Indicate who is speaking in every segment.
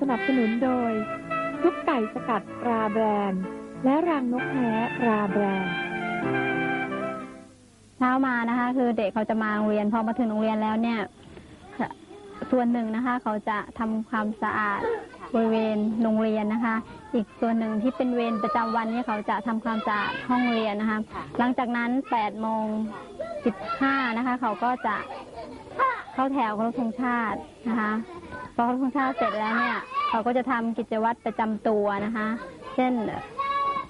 Speaker 1: สนับสนุนโดย ซุปไก่สกัดราแบรนด์ และรังนกแท้ราแบรนด์
Speaker 2: เช้ามานะคะ คือเด็กเขาจะมาโรงเรียนพอมาถึงโรงเรียนแล้วเนี่ยส่วนหนึ่งนะคะ เขาจะทำความสะอาดบริเวณโรงเรียนนะคะ อีกส่วนหนึ่งที่เป็นเวรประจำวันเนี่ยเขาจะทำความสะอาดห้องเรียนนะคะ หลังจากนั้น8โมง15นะคะ เขาก็จะ เข้าแถวเคารพธงชาตินะคะพอเคารพธงชาติเสร็จแล้วเนี่ยเขาก็จะทำกิจวัตรประจำตัวนะคะ เช่น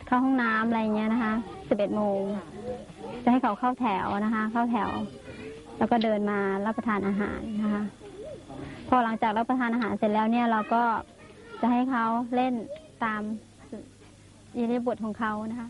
Speaker 2: เข้าห้องน้ำอะไรเงี้ยนะคะ11โมงจะให้เขาเข้าแถวนะคะ เข้าแถว แล้วก็เดินมารับประทานอาหารนะคะ พอหลังจากรับประทานอาหารเสร็จแล้วเนี่ยเราก็จะให้เขาเล่นตามอิริบทของเขานะคะ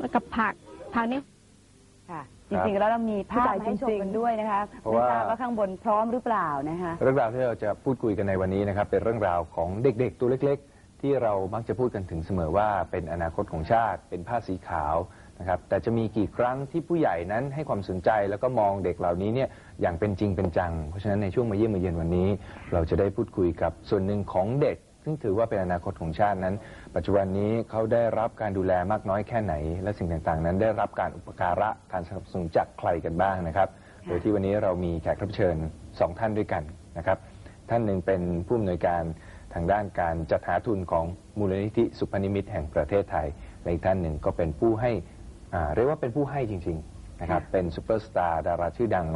Speaker 2: แล้วกับผักผักนี่
Speaker 3: ค่ะจ
Speaker 4: ครับ
Speaker 3: ริงๆแล้วเรามีภาพ
Speaker 5: ใหญ่
Speaker 3: ให้ชม
Speaker 5: จริงๆ
Speaker 3: กันด้วยนะคะ
Speaker 4: เพราะ
Speaker 3: ไม่
Speaker 4: ว่า
Speaker 3: ทราบว่าข้างบนพร้อมหรือเปล่านะคะ
Speaker 4: เรื่องราวที่เราจะพูดคุยกันในวันนี้นะครับเป็นเรื่องราวของเด็กๆ ตัวเล็ก ๆ ที่เรามักจะพูดกันถึงเสมอว่าเป็นอนาคตของชาติ เป็นผ้าสีขาวนะครับแต่จะมีกี่ครั้งที่ผู้ใหญ่นั้นให้ความสนใจ แล้วก็มองเด็กเหล่านี้เนี่ยอย่างเป็นจริงเป็นจัง เพราะฉะนั้นในช่วงมาเยี่ยมมาเยือนวันนี้ เราจะได้พูดคุยกับส่วนหนึ่งของเด็ก ซึ่งถือว่าเป็นอนาคตของชาตินั้น ปัจจุบันนี้เขาได้รับการดูแลมากน้อยแค่ไหน และสิ่งต่างๆ นั้นได้รับการอุปการะการสนับสนุนจากใครกันบ้างนะครับ โดยที่วันนี้เรามีแขกรับเชิญสองท่านด้วยกันนะครับ ท่านหนึ่งเป็นผู้อำนวยการทางด้านการจัดหาทุนของมูลนิธิสุพนิมิตแห่งประเทศไทยและอีกท่านหนึ่งก็เป็นผู้ให้อ่าเรียกว่าเป็นผู้ให้จริงๆนะครับเป็นซูเปอร์สตาร์ดาราชื่อดัง